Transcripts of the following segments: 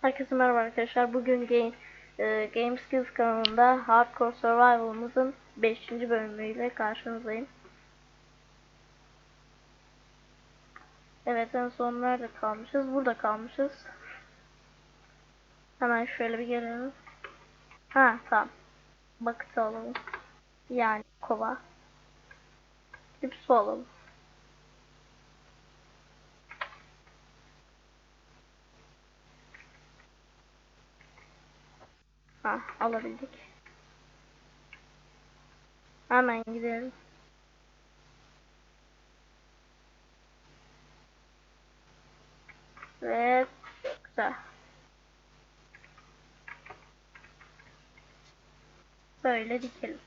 Herkese merhaba arkadaşlar. Bugün Game, e, Game Skills kanalında Hardcore Survival'ımızın 5. bölümüyle karşınızdayım. Evet en son nerede kalmışız? Burada kalmışız. Hemen şöyle bir gelelim. Ha tamam. Bucket alalım. Yani kova. Gidip su alalım. Ha alabildik. Hemen gidelim. Ve güzel. Böyle dikelim.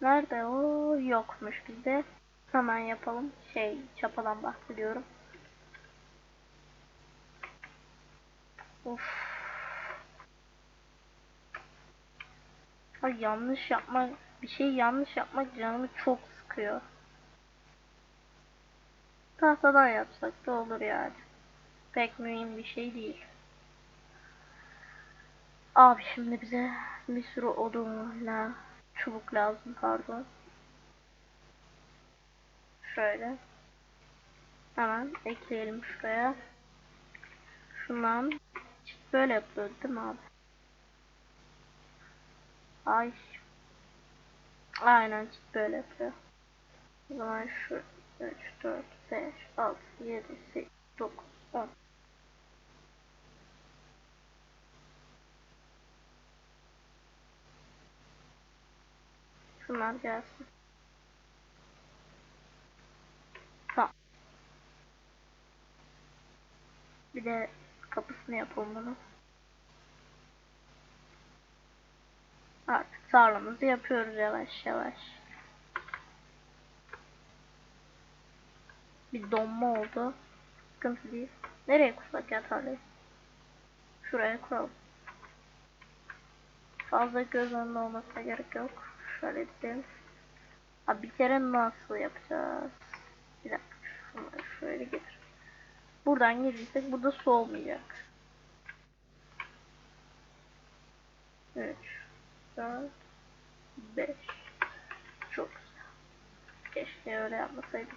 Nerede o? Yokmuş bizde. Hemen yapalım. Şey çapadan bahsediyorum. Of. Ay yanlış yapmak, bir şey yanlış yapmak canımı çok sıkıyor. Tahtadan yapsak da olur yani. Pek mühim bir şey değil. Abi şimdi bize bir sürü odunla çubuk lazım pardon. Şöyle. Hemen ekleyelim şuraya. Şundan böyle yapıyoruz değil mi abi? Ay. Aynen böyle yapıyor. O zaman şu 3, 4, 5, 6, 7, 8, 9, 10. Şunlar gelsin. Tamam. Bir de kapısını yapalım bunu. Artık tarlamızı yapıyoruz yavaş yavaş. Bir donma oldu. Sıkıntı değil. Nereye kursak ya tarlayı? Şuraya kuralım. Fazla göz önünde olmasına gerek yok. Şöyle gidelim. Abi bir kere nasıl yapacağız? Bir dakika. Şunları şöyle getir. Buradan gelirsek burada su olmayacak. 3 4 5 Çok güzel. Keşke öyle yapmasaydım.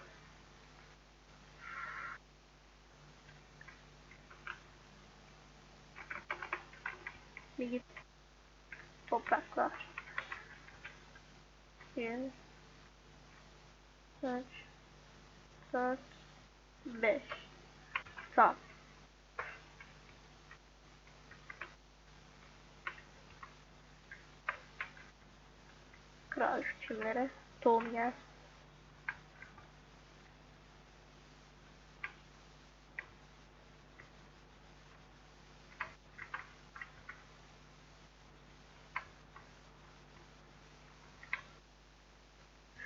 Bir git. Topraklar. 1 3 4 5 Tamam. Kral şu çimlere tohum.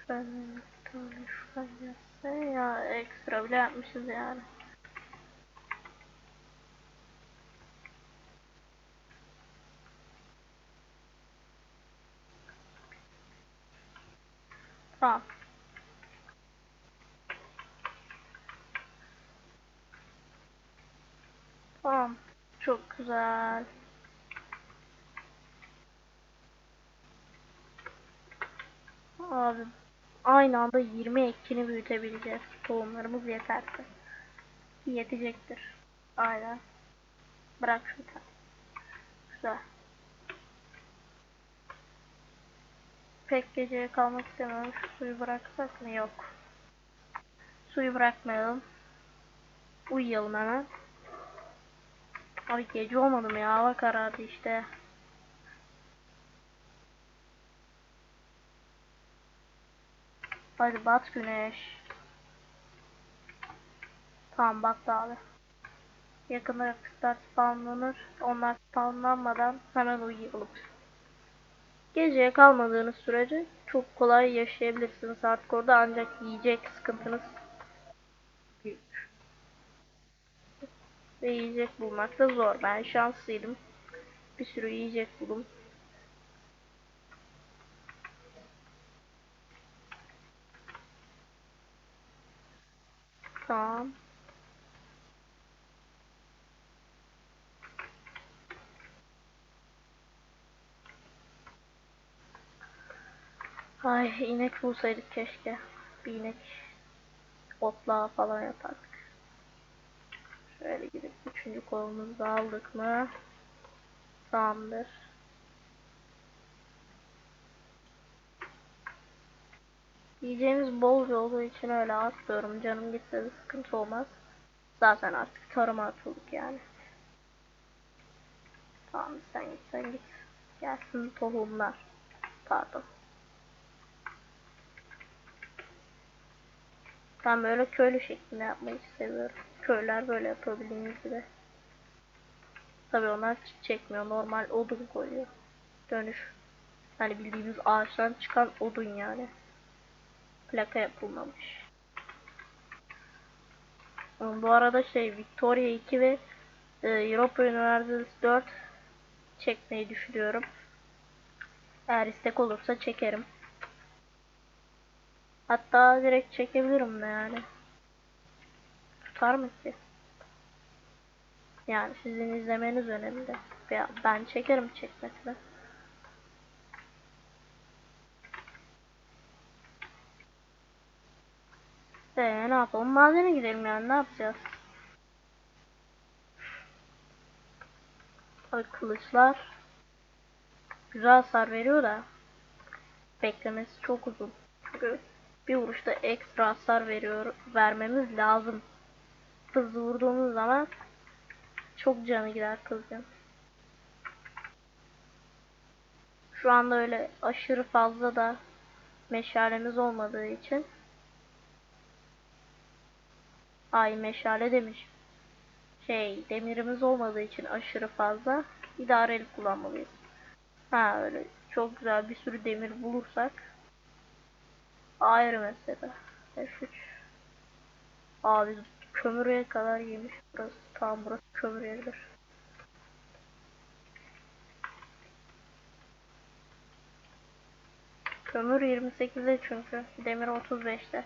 Şöyle bir tane şuradan gelse ya ekstra bile yapmışız yani. Tamam. Tamam. Çok güzel. Abi aynı anda 20 ekini büyütebileceğiz. Tohumlarımız yeterse. Yetecektir. Aynen. Bırak şunu. Güzel. Pek geceye kalmak istemiyorum. Suyu bıraksak mı? Yok. Suyu bırakmayalım. Uyuyalım hemen. Abi gece olmadı mı ya? Hava karardı işte. Hadi bat güneş. Tamam battı abi. Yakında rakıtlar spawnlanır. Onlar spawnlanmadan hemen uyuyalım. Geceye kalmadığınız sürece çok kolay yaşayabilirsiniz hardcore'da ancak yiyecek sıkıntınız büyük. Ve yiyecek bulmak da zor. Ben şanslıydım. Bir sürü yiyecek buldum. Tamam. Ay inek bulsaydık keşke. Bir inek otlağı falan yapardık. Şöyle gidip üçüncü kolumuzu aldık mı? Tamamdır. Yiyeceğimiz bolca olduğu için öyle atlıyorum. Canım gitse de sıkıntı olmaz. Zaten artık tarıma atıldık yani. Tamam sen git sen git. Gelsin tohumlar. Pardon. Ben böyle köylü şeklinde yapmayı seviyorum. Köyler böyle yapıyor bildiğiniz gibi. Tabii onlar çekmiyor. Normal odun koyuyor. Dönüş. Hani bildiğimiz ağaçtan çıkan odun yani. Plaka yapılmamış. Bu arada şey Victoria 2 ve e, Europa Universalis 4 çekmeyi düşünüyorum. Eğer istek olursa çekerim. Hatta direkt çekebilirim de yani. Tutar mı ki? Yani sizin izlemeniz önemli. Veya ben çekerim çekmesine. Eee ne yapalım? Madene gidelim yani ne yapacağız? Tabii kılıçlar güzel hasar veriyor da beklemesi çok uzun. Çünkü bir vuruşta ekstra hasar veriyor vermemiz lazım. Hızlı vurduğumuz zaman çok canı gider kızgın. Şu anda öyle aşırı fazla da meşalemiz olmadığı için ay meşale demiş. Şey demirimiz olmadığı için aşırı fazla idareli kullanmalıyız. Ha öyle çok güzel bir sürü demir bulursak ayrı mesele. F3 Abi kömürüye kadar yemiş burası. Tamam burası kömür yeridir. Kömür 28'de çünkü. Demir 35'te.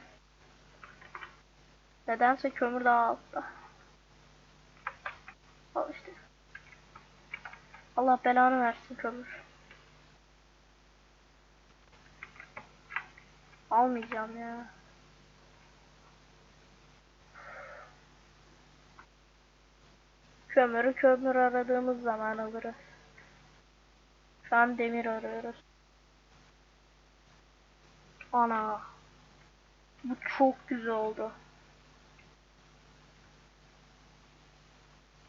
Nedense kömür daha altta. Al işte. Allah belanı versin kömür. Almayacağım ya. Kömürü kömür aradığımız zaman alırız. Şu an demir arıyoruz. Ana. Bu çok güzel oldu.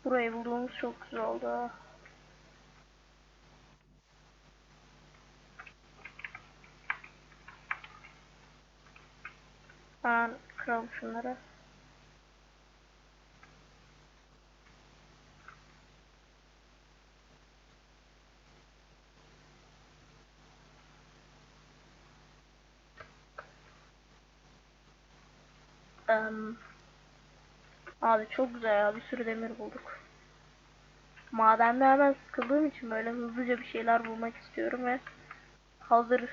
Burayı bulduğumuz çok güzel oldu. Ben kıralım şunları. Abi çok güzel ya bir sürü demir bulduk. Madende hemen sıkıldığım için böyle hızlıca bir şeyler bulmak istiyorum ve hazır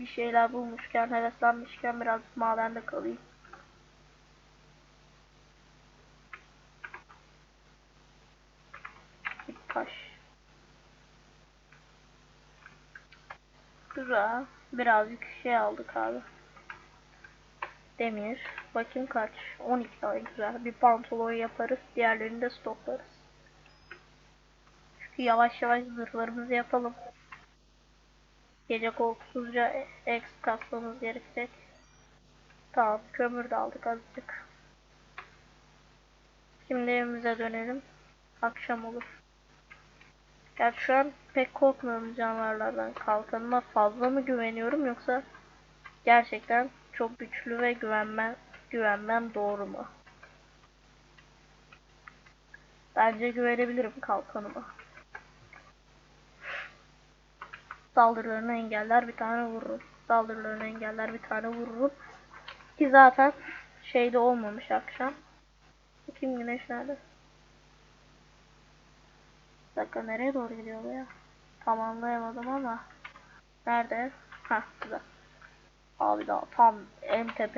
bir şeyler bulmuşken heveslenmişken biraz madende kalayım. Bir taş. Güzel. Birazcık şey aldık abi. Demir. Bakayım kaç. 12 ay güzel. Bir pantolon yaparız. Diğerlerini de stoklarız. Çünkü yavaş yavaş zırhlarımızı yapalım. Gece korkusuzca X kasmamız gerekecek. Tamam. Kömür de aldık azıcık. Şimdi evimize dönelim. Akşam olur. Gerçi şu an pek korkmuyorum canavarlardan. Kalkanıma fazla mı güveniyorum yoksa gerçekten çok güçlü ve güvenmem, güvenmem doğru mu? Bence güvenebilirim kalkanıma. Saldırılarını engeller bir tane vururum. Saldırılarını engeller bir tane vururum. Ki zaten şeyde olmamış akşam. Kim güneş nerede? Dakika nereye doğru gidiyor bu ya? Tam anlayamadım ama. Nerede? Ha güzel. Abi daha tam en tepe